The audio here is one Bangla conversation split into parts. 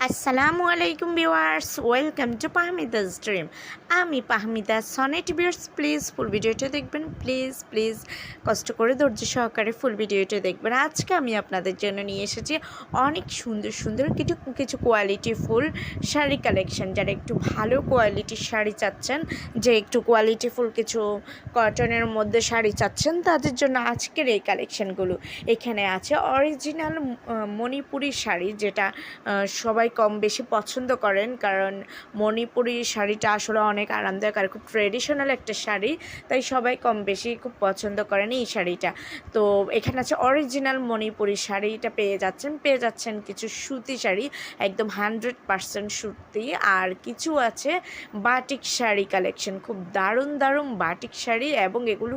আসসালামু আলাইকুম viewers welcome to Pahmida's dream. আমি Pahmida Sonet viewers please full ভিডিওটা দেখবেন প্লিজ প্লিজ কষ্ট করে ধৈর্য সহকারে ফুল ভিডিওটা দেখবেন। আজকে আমি আপনাদের জন্য নিয়ে এসেছি অনেক সুন্দর সুন্দর কিছু কিছু কোয়ালিটি ফুল শাড়ি কালেকশন যারা একটু ভালো কোয়ালিটির শাড়ি চাচ্ছেন যে একটু কোয়ালিটি ফুল কিছু কটনের মধ্যে শাড়ি চাচ্ছেন তাদের জন্য আজকের এই কালেকশনগুলো এখানে আছে অরিজিনাল মণিপুরি শাড়ি যেটা আহ, সবাই কম বেশি পছন্দ করেন, কারণ মণিপুরি শাড়িটা আসলে অনেক আরামদায়ক আর খুব ট্রেডিশনাল একটা শাড়ি, তাই সবাই কম বেশি খুব পছন্দ করেন এই শাড়িটা। তো এখানে আছে অরিজিনাল মণিপুরি শাড়িটা পেয়ে যাচ্ছেন পেয়ে যাচ্ছেন কিছু সুতি শাড়ি, একদম হান্ড্রেড পারসেন্ট সুতি, আর কিছু আছে বাটিক শাড়ি কালেকশন খুব দারুণ দারুণ বাটিক শাড়ি, এবং এগুলো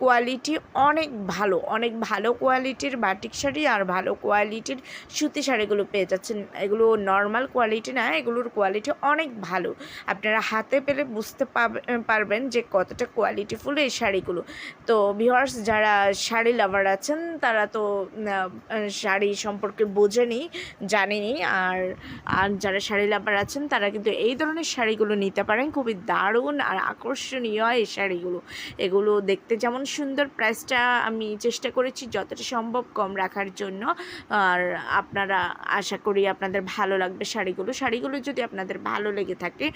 কোয়ালিটি অনেক ভালো অনেক ভালো কোয়ালিটির বাটিক শাড়ি আর ভালো কোয়ালিটির সুতি শাড়িগুলো পেয়ে যাচ্ছেন। এগুলো নর্মাল কোয়ালিটি না, এগুলোর কোয়ালিটি অনেক ভালো। আপনারা হাতে পেলে বুঝতে পারবেন যে কতটা কোয়ালিটিফুল এই শাড়িগুলো। তো ভিউয়ার্স যারা শাড়ি লাভার আছেন, তারা তো শাড়ি সম্পর্কে বোঝেনি, জানেনি। আর আর যারা শাড়ি লাভার আছেন, তারা কিন্তু এই ধরনের শাড়িগুলো নিতে পারেন। খুবই দারুণ আর আকর্ষণীয় এই শাড়িগুলো। এগুলো দেখতে যেমন সুন্দর প্রাইসটা আমি চেষ্টা করেছি যতটা সম্ভব কম রাখার জন্য। আর আপনারা আশা করি আপনাদের ভালো লাগবে শাড়িগুলো। শাড়িগুলো যদি আপনাদের ভালো লেগে থাকে,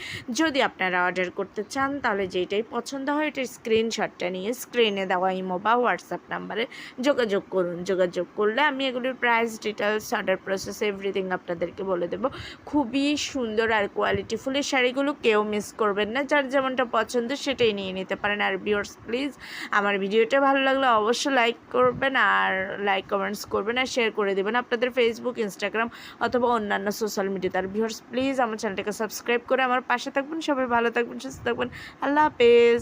যদি আপনারা অর্ডার করতে চান, তাহলে যেটাই পছন্দ হয় এটার স্ক্রিনশটটা নিয়ে স্ক্রিনে দেওয়া ইমো বা হোয়াটসঅ্যাপ নাম্বারে যোগাযোগ করুন। যোগাযোগ করলে আমি এগুলির price details order process everything আপনাদেরকে বলে দেবো। খুবই সুন্দর আর কোয়ালিটি ফুলের শাড়িগুলো কেউ মিস করবেন না। যার যেমনটা পছন্দ সেটাই নিয়ে নিতে পারেন। আর ভিউয়ার্স প্লিজ আমার ভিডিওটা ভালো লাগলে অবশ্যই লাইক করবেন আর লাইক কমেন্টস করবেন আর শেয়ার করে দেবেন আপনাদের ফেসবুক ইনস্টাগ্রাম অথবা অন্যান্য সোশ্যাল মিডিয়াতে আর ভিউর্স প্লিজ আমার চ্যানেলটাকে সাবস্ক্রাইব করে আমার পাশে থাকবেন। সবাই ভালো থাকবেন, সুস্থ থাকবেন। আল্লাহ হাফেজ।